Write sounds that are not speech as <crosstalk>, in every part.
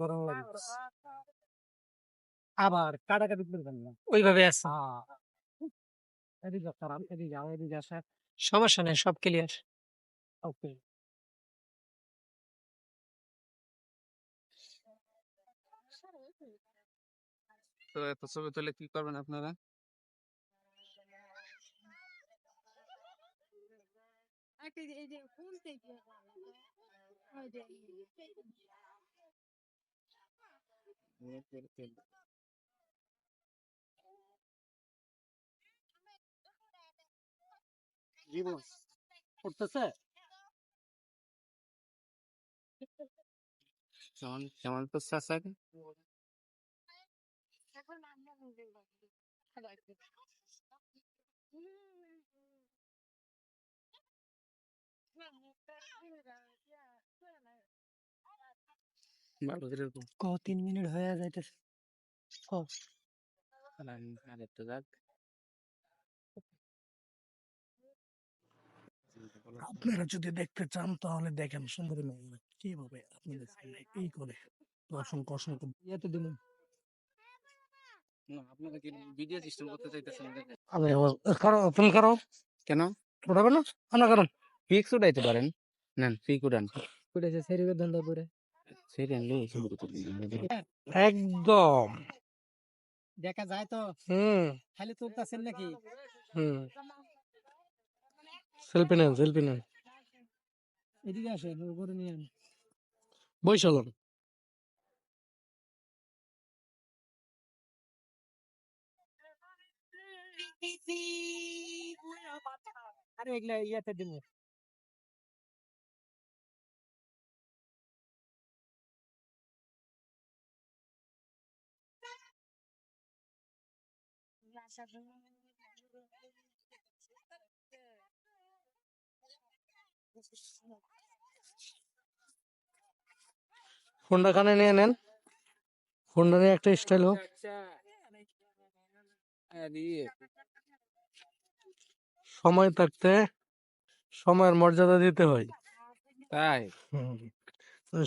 গরম লাগে আবার কাটাকাটি করবেন না ওইভাবে আছে হ্যাঁ এদিকে খারাপ এদিকে যাও এদিকে আসা সমস্যা নেই সব ক্লিয়ার ওকে তো এত ছবি তুলে কি করবেন আপনারা জীবন করতেছে কেমন কেমন তো ভালো এরকম ক তিন মিনিট হয়ে যাইতেছে। যাক। আপনারা যদি দেখতে চান তাহলে দেখেন সুন্দরী মেয়ে কীভাবে আপনাদের সামনে এই করে। অসংখ্য অসংখ্য ইয়েতে দিলাম আপনারা কি ভিডিও সিস্টেম করতে চাইতেছেন আমি করো তুমি করো কেন? উঠাবে না? ফিক্স উঠাইতে পারেন। নেন ফিক উঠান। ধন্দা করে। একদম। দেখা যায় তো হুম। খালি তুলতেছেন নাকি? হুম। সেলফি নেন সেলফি নেন। এদিকে আসেন উপরে নিয়ে আন। বৈশালন আরে এগুলা ইয়াতে দিব। ফোনটা কানে নিয়ে নেন। ফোনটা নিয়ে একটা স্টাইল হোক। সময় থাকতে সময়ের মর্যাদা দিতে হয়। তাই?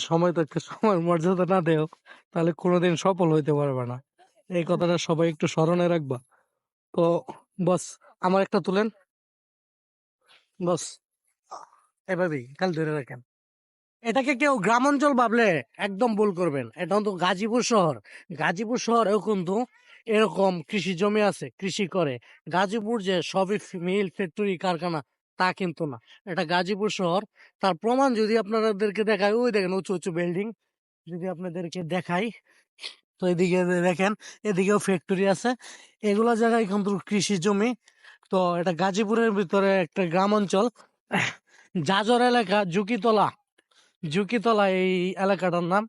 সময় থাকতে সময়ের মর্যাদা না দেও তাহলে কোনোদিন সফল হইতে পারবে না। এই কথাটা সবাই একটু স্মরণে রাখবা। তো বস, আমার একটা তুলেন। বস এভাবেই কাল ধরে রাখেন। এটাকে কেউ গ্রাম অঞ্চল ভাবলে একদম ভুল করবেন। এটা কিন্তু গাজীপুর শহর। গাজীপুর শহরেও কিন্তু এরকম কৃষি জমি আছে, কৃষি করে। গাজীপুর যে সবই মিল, ফ্যাক্টরি, কারখানা, তা কিন্তু না। এটা গাজীপুর শহর। তার প্রমাণ যদি আপনাদেরকে দেখায় ওই দেখেন উঁচু উঁচু বিল্ডিং। যদি আপনাদেরকে দেখাই তো এদিকে দেখেন, এদিকেও ফ্যাক্টরি আছে। এগুলো জায়গায় কিন্তু কৃষি জমি। তো এটা গাজীপুরের ভিতরে একটা গ্রাম অঞ্চল জাজর <coughs> এলাকা, ঝুঁকিতলা। ঝুঁকিতলা এই এলাকাটার নাম।